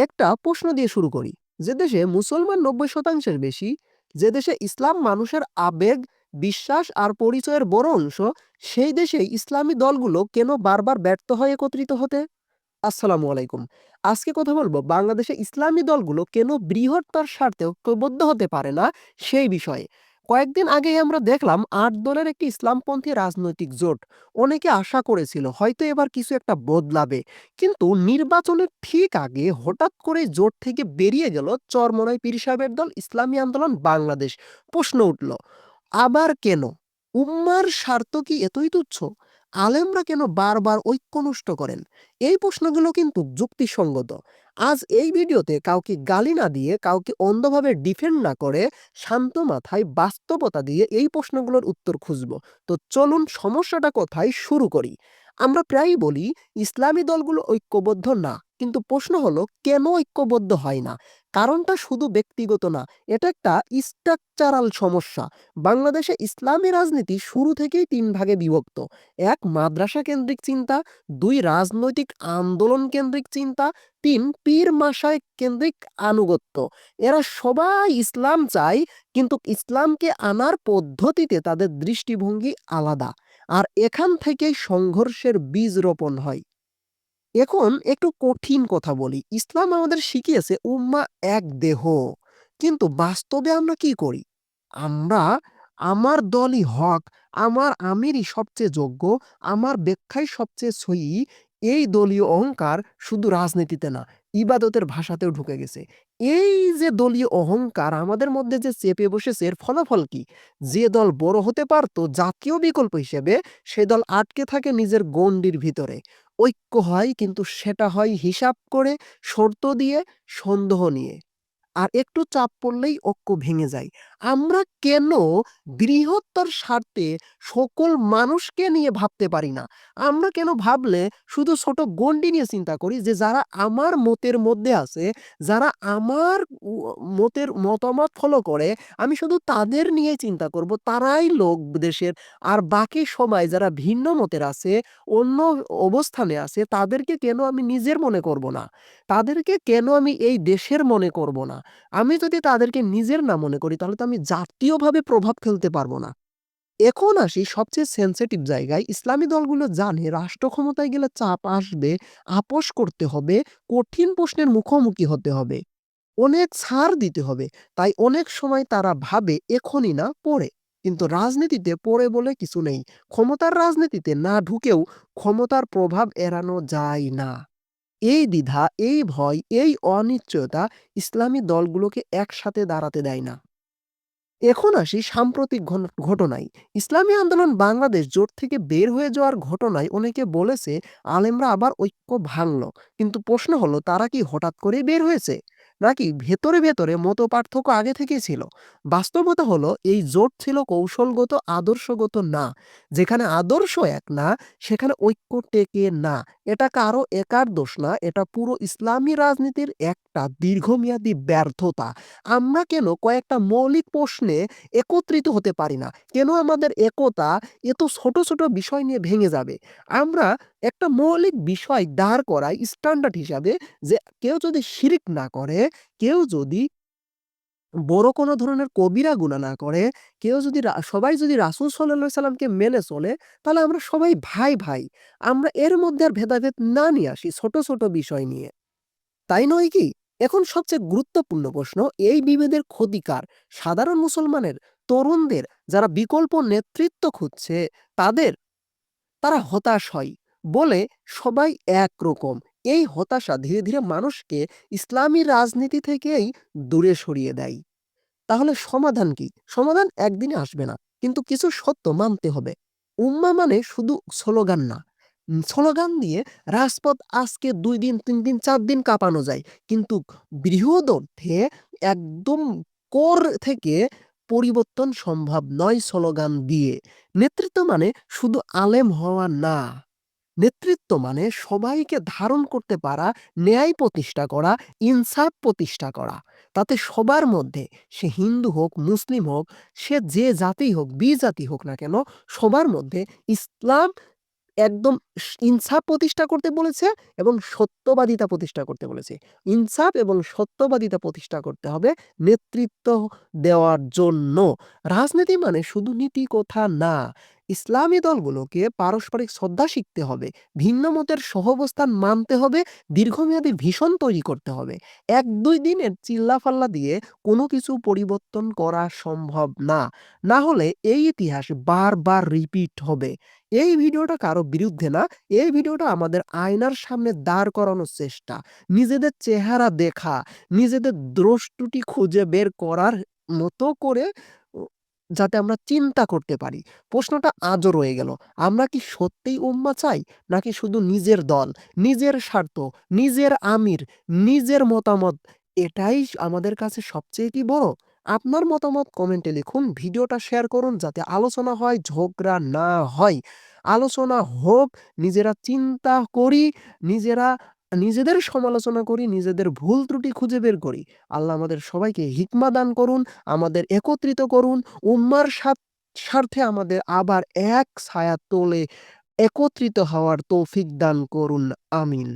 একটা প্রশ্ন দিয়ে শুরু করি। যে দেশে মুসলমান ৯০ শতাংশের বেশি, যে দেশে ইসলাম মানুষের আবেগ, বিশ্বাস আর পরিচয়ের বড় অংশ, সেই দেশেই ইসলামী দলগুলো কেন বারবার ব্যর্থ হয় একত্রিত হতে? আসসালামু আলাইকুম। আজকে কথা বলব বাংলাদেশে ইসলামী দলগুলো কেন বৃহত্তর স্বার্থে ঐক্যবদ্ধ হতে পারে না সেই বিষয়ে। কয়েকদিন আগেই আমরা দেখলাম আট দলের একটি ইসলামপন্থী রাজনৈতিক জোট। অনেকে আশা করেছিল হয়তো এবার কিছু একটা বদলাবে। কিন্তু নির্বাচনের ঠিক আগে হঠাৎ করে জোট থেকে বেরিয়ে গেল চরমনাই পীর সাহেবের দল ইসলামী আন্দোলন বাংলাদেশ। প্রশ্ন উঠল, আবার কেন? উম্মার স্বার্থ কি এতই তুচ্ছ? আলেমরা কেন বারবার ঐক্য নষ্ট করেন? এই প্রশ্নগুলো কিন্তু যুক্তিসঙ্গত। আজ এই ভিডিওতে কাউকে গালি না দিয়ে, কাউকে অন্ধভাবে ডিফেন্ড না করে, শান্ত মাথায় বাস্তবতা দিয়ে এই প্রশ্নগুলোর উত্তর খুঁজব। তো চলুন সমস্যাটা কোথায় শুরু করি। আমরা প্রায়ই বলি ইসলামী দলগুলো ঐক্যবদ্ধ না। কিন্তু প্রশ্ন হলো কেন ঐক্যবদ্ধ হয় না? কারণটা শুধু ব্যক্তিগত না, এটা একটা স্ট্রাকচারাল সমস্যা। বাংলাদেশে ইসলামী রাজনীতি শুরু থেকেই তিন ভাগে বিভক্ত। এক মাদ্রাসা কেন্দ্রিক চিন্তা, দুই রাজনৈতিক আন্দোলন কেন্দ্রিক চিন্তা, তিন পীর মাসায় কেন্দ্রিক আনুগত্য। এরা সবাই ইসলাম চায় কিন্তু ইসলামকে আনার পদ্ধতিতে তাদের দৃষ্টিভঙ্গি আলাদা। আর এখান থেকেই সংঘর্ষের বীজ রোপণ হয়। এখন একটু কঠিন কথা বলি। ইসলাম আমাদের শিখিয়েছে উম্মাহ এক দেহ। কিন্তু বাস্তবে আমরা কি করি? আমরা আমার দলই হক, আমার আমিরই সবচেয়ে যোগ্য, আমার ব্যাখ্যাই সবচেয়ে সহিহ এই দলীয় অহংকার শুধু রাজনীতিতে না, ইবাদতের ভাষাতেও ঢুকে গেছে। এই যে দলীয় অহংকার আমাদের মধ্যে যে চেপে বসেছে এর ফলাফল কি? যে দল বড় হতে পারত জাতীয় বিকল্প হিসেবে, সে দল আটকে থাকে নিজের গণ্ডির ভিতরে। ঐক্য হয় কিন্তু সেটা হয় হিসাব করে, শর্ত দিয়ে, সন্দেহ নিয়ে। আর একটু চাপ পড়লেই ঐক্য ভেঙে যায়। আমরা কেন বৃহত্তর স্বার্থে সকল মানুষকে নিয়ে ভাবতে পারি না? আমরা কেন ভাবলে শুধু ছোট গণ্ডি নিয়ে চিন্তা করি যে যারা আমার মতের মধ্যে আছে, যারা আমার মতের মতামত ফলো করে, আমি শুধু তাদের নিয়ে চিন্তা করব, তারাই লোক দেশের। আর বাকি সবাই যারা ভিন্ন মতের আছে, অন্য অবস্থানে আছে, তাদেরকে কেন আমি নিজের মনে করব না? তাদেরকে কেন আমি এই দেশের মনে করব না? আমি যদি তাদেরকে নিজের না মনে করি তাহলে তো আমি জাতীয়ভাবে প্রভাব ফেলতে পারব না। এখন আসি সবচেয়ে সেনসিটিভ জায়গায়। ইসলামী দলগুলো জানে রাষ্ট্র ক্ষমতায় গেলে চাপ আসবে, আপোস করতে হবে, কঠিন প্রশ্নের মুখোমুখি হতে হবে। অনেক ছাড় দিতে হবে। তাই অনেক সময় তারা ভাবে এখনই না পড়ে কিন্তু রাজনীতিতে পড়ে বলে কিছু নেই। ক্ষমতার রাজনীতিতে না ঢুকেও ক্ষমতার প্রভাব এড়ানো যায় না। এই দ্বিধা, এই ভয়, এই অনিশ্চয়তা ইসলামী দলগুলোকে একসাথে দাঁড়াতে দেয় না। এখন আসি সাম্প্রতিক ঘটনায়। ইসলামী আন্দোলন বাংলাদেশ জোট থেকে বের হয়ে যাওয়ার ঘটনায় অনেকে বলেছে আলেমরা আবার ঐক্য ভাঙল। কিন্তু প্রশ্ন হলো তারা কি হঠাৎ করে বের হয়েছে? নাকি ভেতরে, ভেতরে মত পার্থক্য আগে থেকেই ছিল? বাস্তবতা হলো এই জোট ছিল কৌশলগত, আদর্শগত না। যেখানে আদর্শ এক না, সেখানে ঐক্য টেকে না। এটা কারও একার দোষ না, এটা পুরো ইসলামী রাজনীতির একটা দীর্ঘমেয়াদী ব্যর্থতা। আমরা কেন কয়েকটা মৌলিক প্রশ্নে একত্রিত হতে পারি না? কেন আমাদের একতা এত ছোট, ছোট বিষয় নিয়ে ভেঙে যাবে? আমরা একটা মৌলিক বিষয় দাঁড় করাই স্ট্যান্ডার্ড হিসাবে যে কেউ যদি শিরিক না করে, কেউ যদি বড় কোনো ধরনের কবিরা গুনাহ না করে, কেউ যদি সবাই যদি রাসূল সাল্লাল্লাহু সাল্লামকে মেনে চলে, তাহলে আমরা সবাই ভাই, ভাই। আমরা এর মধ্যে আর ভেদাভেদ না নিয়ে আসি ছোট, ছোট বিষয় নিয়ে। তাই নয় কি? এখন সবচেয়ে গুরুত্বপূর্ণ প্রশ্ন, এই বিভেদের ক্ষতিকার সাধারণ মুসলমানের? তরুণদের? যারা বিকল্প নেতৃত্ব খুঁজছে তাদের? তারা হতাশ হয়। বলে সবাই একরকম। এই হতাশা ধীরে, ধীরে মানুষকে ইসলামী রাজনীতি থেকেই দূরে সরিয়ে দেয়। তাহলে সমাধান কি? সমাধান একদিনে আসবে না। কিন্তু কিছু সত্য মানতে হবে। উম্মা মানে শুধু স্লোগান না। স্লোগান দিয়ে রাজপথ আজকে দুই দিন, তিন দিন, চার দিন কাঁপানো যায়। কিন্তু বৃহৎ অর্থে একদম কোর থেকে পরিবর্তন সম্ভব নয় স্লোগান দিয়ে। নেতৃত্ব মানে শুধু আলেম হওয়া না। নেতৃত্ব মানে সবাইকে ধারণ করতে পারা, ন্যায় প্রতিষ্ঠা করা, ইনসাফ প্রতিষ্ঠা করা। তাতে সবার মধ্যে সে হিন্দু হোক, মুসলিম হোক, সে যে জাতিই হোক, বিজাতি হোক না কেন, সবার মধ্যে ইসলাম একদম ইনসাফ প্রতিষ্ঠা করতে বলেছে এবং সত্যবাদিতা প্রতিষ্ঠা করতে বলেছে। ইনসাফ এবং সত্যবাদিতা প্রতিষ্ঠা করতে হবে নেতৃত্ব দেওয়ার জন্য। রাজনীতি মানে শুধু নীতি কথা না। ইসলামী দলগুলোকে পারস্পরিক শ্রদ্ধা শিখতে হবে। ভিন্ন মতের সহাবস্থান মানতে হবে, দীর্ঘমেয়াদী ভীষণ তৈরি করতে হবে। ১-২ দিনের চিল্লাফাল্লা দিয়ে কোনো কিছু পরিবর্তন করা সম্ভব না। না হলে এই ইতিহাস বারবার রিপিট হবে। এই ভিডিওটা কারও বিরুদ্ধে না, এই ভিডিওটা আমাদের আয়নার সামনে দাঁড় করানোর চেষ্টা। নিজেদের চেহারা দেখা, নিজেদের ত্রুটি খুঁজে বের করার মতো করে যাতে আমরা চিন্তা করতে পারি। প্রশ্নটা আজও রয়ে গেল। আমরা কি সত্যিই উম্মাহ চাই? নাকি শুধু নিজের দল, নিজের স্বার্থ, নিজের আমির, নিজের মতামত এটাই আমাদের কাছে সবচেয়ে কি বড়? আপনার মতামত কমেন্টে লিখুন, ভিডিওটা শেয়ার করুন যাতে আলোচনা হয়, ঝগড়া না হয়। আলোচনা হোক, নিজেরা চিন্তা করি, নিজেরা নিজেদের সমালোচনা করি, নিজেদের ভুল ত্রুটি খুঁজে বের করি। আল্লাহ আমাদের সবাইকে হিকমা দান করুন, আমাদের একত্রিত করুন, উম্মার স্বার্থে আমাদের আবার এক ছায়া তোলে একত্রিত হওয়ার তৌফিক দান করুন। আমিন।